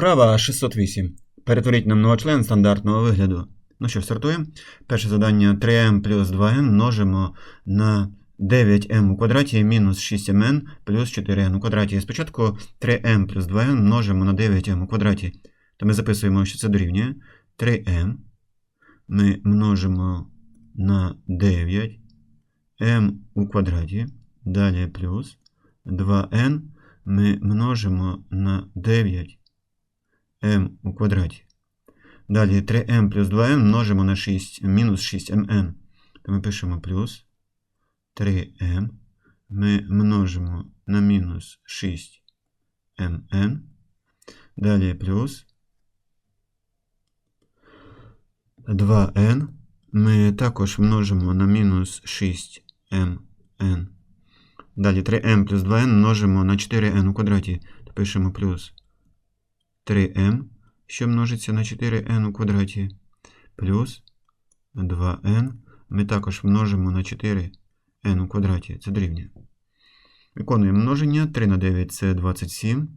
Вправа 608. Перетворіть на многочлен стандартного вигляду. Ну що, стартуємо. Перше завдання 3m плюс 2n множимо на 9m у квадраті мінус 6mn плюс 4n у квадраті. Спочатку 3m плюс 2n множимо на 9m у квадраті. То ми записуємо, що це дорівнює 3m. Ми множимо на 9 m у квадраті. Далі плюс 2n ми множимо на 9 m у квадраті. Далі 3m плюс 2n множимо на 6, мінус 6mn. То ми пишемо плюс 3m. Ми множимо на мінус 6mn. Далі плюс 2n. Ми також множимо на мінус 6mn. Далі 3m плюс 2n множимо на 4n у квадраті. Пишемо плюс 3m, що множиться на 4n у квадраті, плюс 2n. Ми також множимо на 4n у квадраті. Це дорівнює. Виконуємо множення. 3 на 9 це 27.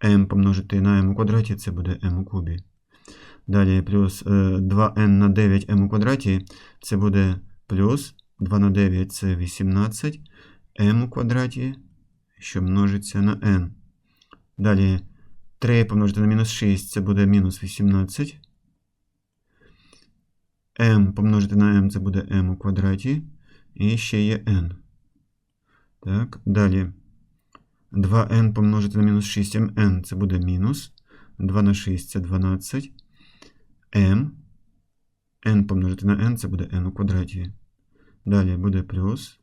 m помножити на m у квадраті це буде m у кубі. Далі плюс 2n на 9m у квадраті це буде плюс 2 на 9 це 18 m у квадраті, що множиться на n. Далі 3 помножити на мінус 6 це буде мінус 18. m помножити на m це буде m у квадраті. І ще є n. Так, далі 2n помножити на мінус 6mn це буде мінус. 2 на 6 це 12. m. n помножити на n це буде n у квадраті. Далі буде плюс.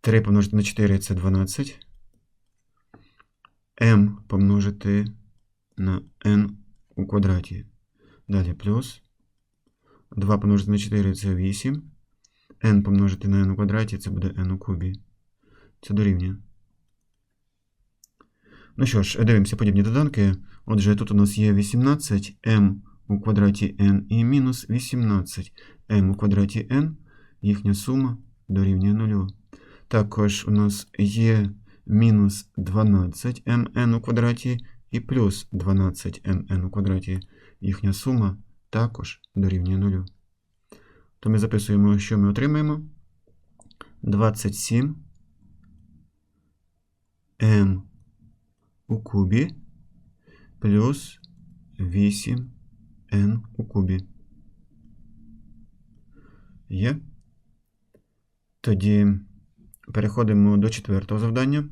3 помножити на 4 це 12. M помножити на n у квадраті. Далі плюс. 2 помножити на 4 це 8. n помножити на n у квадраті це буде n у кубі. Це дорівнює. Ну що ж, дивимося подібні доданки. Отже, тут у нас є 18 m у квадраті n і мінус 18 m у квадраті n. Їхня сума дорівнює 0. Також у нас є мінус 12 mn у квадраті і плюс 12 mn у квадраті. Їхня сума також дорівнює 0. То ми записуємо, що ми отримаємо. 27 m у кубі плюс 8 n у кубі. Є. Тоді переходимо до четвертого завдання.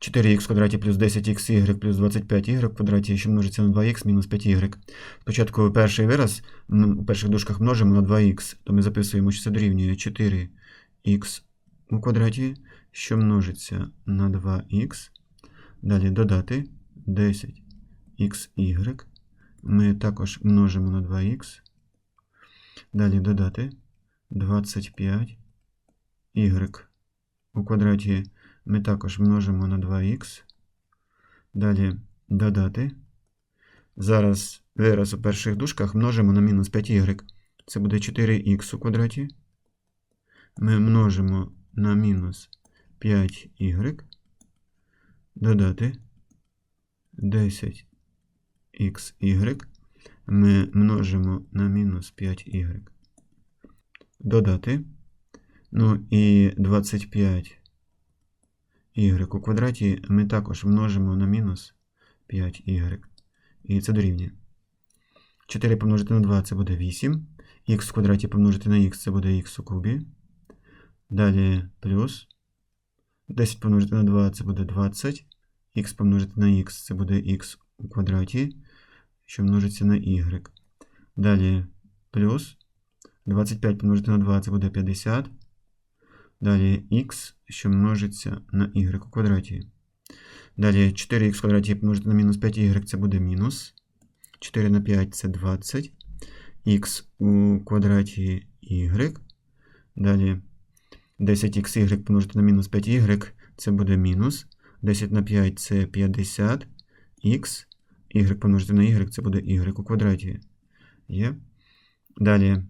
4х в квадраті плюс 10xy плюс 25y в квадраті, що множиться на 2х мінус 5y. Спочатку перший вираз у перших дужках множимо на 2х, то ми записуємо, що це дорівнює 4х у квадраті, що множиться на 2х. Далі додати 10xy. Ми також множимо на 2х. Далі додати 25y у квадраті ми також множимо на 2х. Далі додати. Зараз вираз у перших дужках множимо на мінус 5y. Це буде 4х у квадраті. Ми множимо на мінус 5y. Додати 10xy. Ми множимо на мінус 5y. Додати. Ну і 25 y у квадраті ми також множимо на мінус 5y. І це дорівнює. 4 помножити на 2 це буде 8. Х в квадраті помножити на х це буде х у кубі. Далі плюс. 10 помножити на 2 це буде 20. Х помножити на х це буде х у квадраті, що множиться на y. Далі плюс. 25 помножити на 2 це буде 50. Далі х, що множиться на y у квадраті. Далі 4х в квадраті помножити на мінус 5y це буде мінус. 4 на 5 це 20. Х у квадраті y. Далі 10xy помножити на мінус 5y це буде мінус. 10 на 5 це 50. Х. y помножити на y це буде y у квадраті. Є. Далі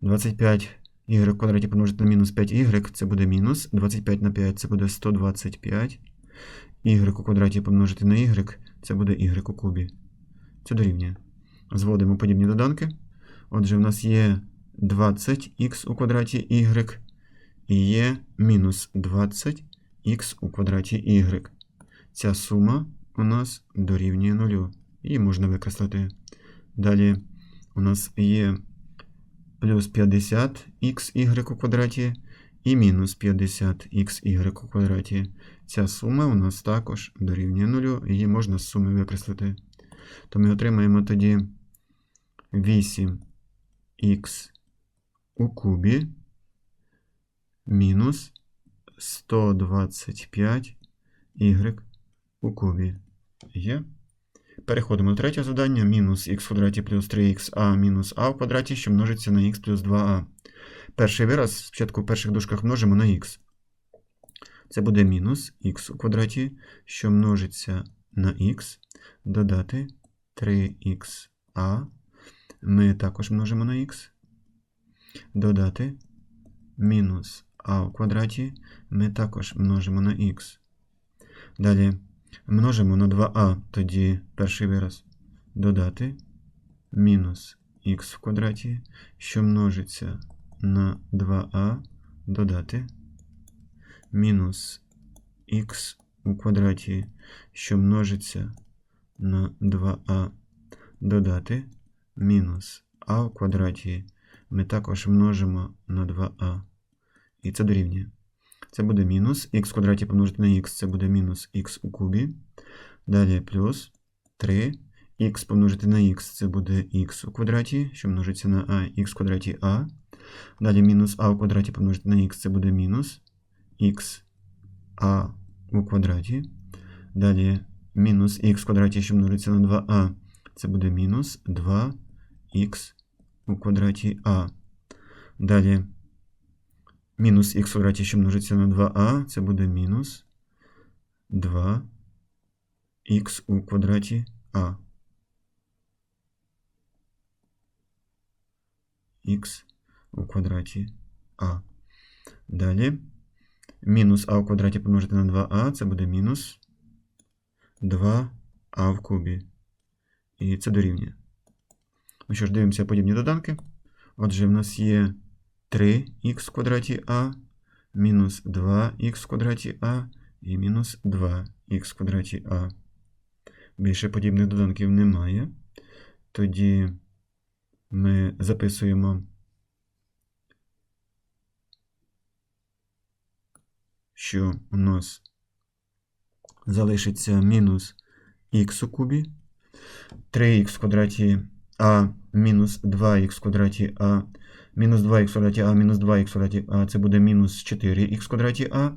25 y квадраті помножити на мінус 5y, це буде мінус. 25 на 5 це буде 125. y у квадраті помножити на y, це буде y у кубі. Це дорівнює. Зводимо подібні доданки. Отже, в нас є 20х у квадраті y і є мінус 20х у квадраті y. Ця сума у нас дорівнює нулю. Її можна викреслити. Далі у нас є плюс 50х у квадраті і мінус 50х у квадраті. Ця сума у нас також дорівнює нулю, її можна з суми викреслити. То ми отримаємо тоді 8х у кубі мінус 125y у кубі. Є. Переходимо до третього завдання. Мінус х в квадраті плюс 3ха мінус а в квадраті, що множиться на х плюс 2а. Перший вираз спочатку в перших дужках множимо на х. Це буде мінус х у квадраті, що множиться на х, додати 3ха. Ми також множимо на х. Додати мінус а в квадраті. Ми також множимо на х. Далі множимо на 2а, тоді перший вираз. Додати мінус х в квадраті, що множиться на 2а, додати мінус х у квадраті, що множиться на 2а, додати мінус а в квадраті. Ми також множимо на 2а. І це дорівнює. Це буде мінус х в квадраті помножити на х, це буде мінус х у кубі. Далі плюс 3. х помножити на х, це буде х у квадраті, що множиться на а, х в квадраті а. Далі мінус а у квадраті помножити на х, це буде мінус х а у квадраті. Далі мінус х в квадраті, що множиться на 2а, це буде мінус 2х у квадраті а. Далі мінус х в квадраті, що множиться на 2а, це буде мінус 2х у квадраті а. х у квадраті а. Далі мінус а в квадраті помножити на 2а, це буде мінус 2а в кубі. І це дорівнює. Ну що ж, дивимося подібні доданки. Отже, в нас є 3х в квадраті а, мінус 2х в квадраті а і мінус 2х в квадраті а. Більше подібних доданків немає. Тоді ми записуємо, що у нас залишиться мінус х у кубі, 3х в квадраті а мінус 2х в квадраті а, мінус 2х в квадраті а, мінус 2х в квадраті а, це буде мінус 4х в квадраті а.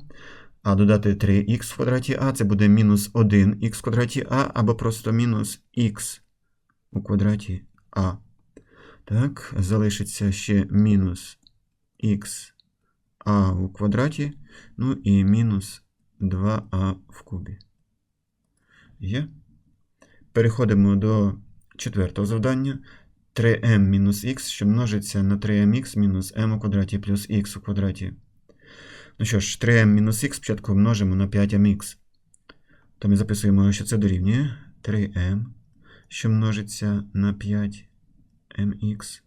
А додати 3х в квадраті а, це буде мінус 1х в квадраті а, або просто мінус х у квадраті а. Так, залишиться ще мінус х а у квадраті, ну і мінус 2а в кубі. Є. Переходимо до четвертого завдання. 3m мінус х, що множиться на 3mx мінус m у квадраті плюс х у квадраті. Ну що ж, 3m мінус х спочатку множимо на 5mx. То ми записуємо, що це дорівнює 3m, що множиться на 5mx.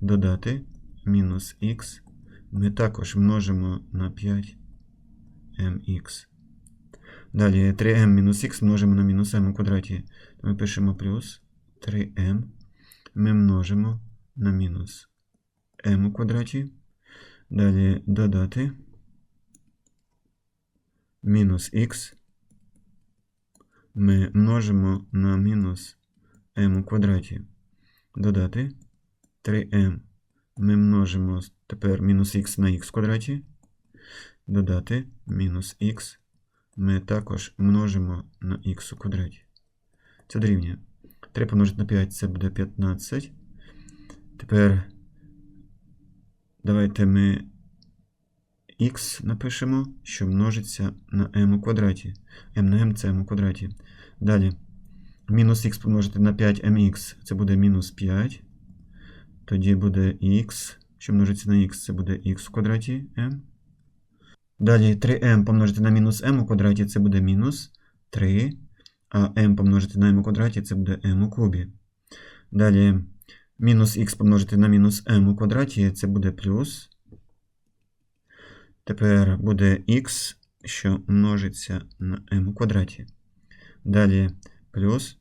Додати мінус х. Ми також множимо на 5mx. Далі 3m мінус х множимо на мінус m у квадраті. Ми пишемо плюс 3m. Ми множимо на мінус m у квадраті. Далі додати мінус х. Ми множимо на мінус m у квадраті. Додати 3m. Ми множимо тепер мінус х на х в квадраті. Додати мінус х. Ми також множимо на х у квадраті. Це дорівнює. 3 помножити на 5 це буде 15. Тепер давайте ми х напишемо, що множиться на m у квадраті. m на m це m у квадраті. Далі. Мінус х помножити на 5mx це буде мінус 5. Тоді буде х, що множиться на х, це буде х в квадраті m. Далі 3m помножити на мінус m у квадраті це буде мінус 3, а m помножити на m у квадраті це буде m у кубі. Далі мінус х помножити на мінус m у квадраті це буде плюс. Тепер буде х, що множиться на m у квадраті. Далі плюс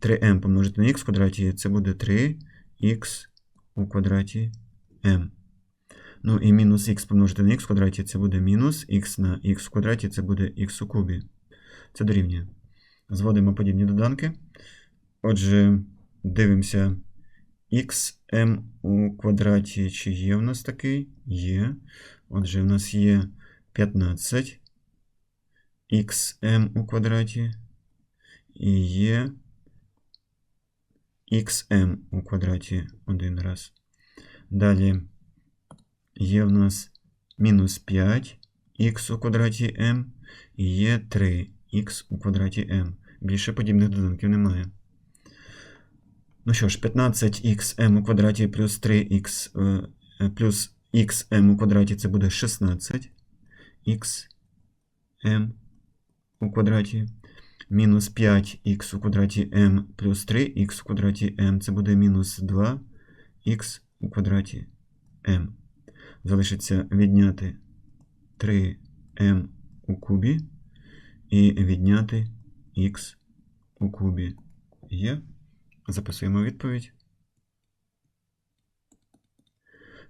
3m помножити на х в квадраті це буде 3х у квадраті m. Ну і мінус х помножити на х в квадраті це буде мінус х на х в квадраті це буде х у кубі. Це дорівнює. Зводимо подібні доданки. Отже, дивимося xm у квадраті. Чи є в нас такий? Є. Отже, в нас є 15 xm у квадраті. І є xm у квадраті один раз. Далі є в нас мінус 5 х у квадраті m і є 3х у квадраті m. Більше подібних доданків немає. Ну що ж, 15xm у квадраті плюс 3х е, плюс xm у квадраті це буде 16 xm у квадраті. Мінус 5х у квадраті m плюс 3х у квадраті m це буде мінус 2х у квадраті m. Залишиться відняти 3m у кубі і відняти х у кубі. Є. Записуємо відповідь.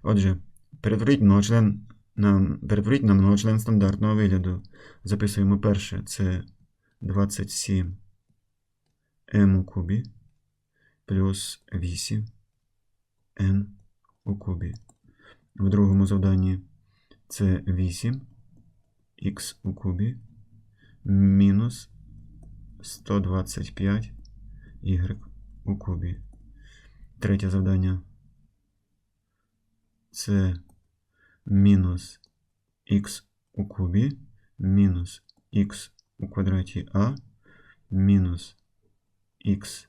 Отже, перетворіть многочлен на, перетворіть на многочлен стандартного вигляду. Записуємо перше це 27 m у кубі плюс 8 n у кубі. В другому завданні це 8 х у кубі мінус 125 y у кубі. Третє завдання це мінус х у кубі мінус х у квадраті а мінус х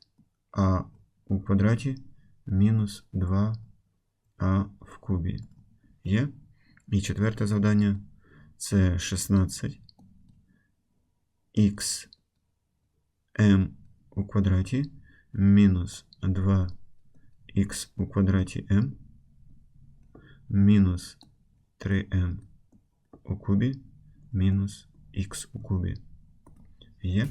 а у квадраті мінус 2а в кубі. Є. І четверте завдання це 16 х m у квадраті мінус 2х у квадраті m мінус 3m у кубі мінус х у кубі. Є.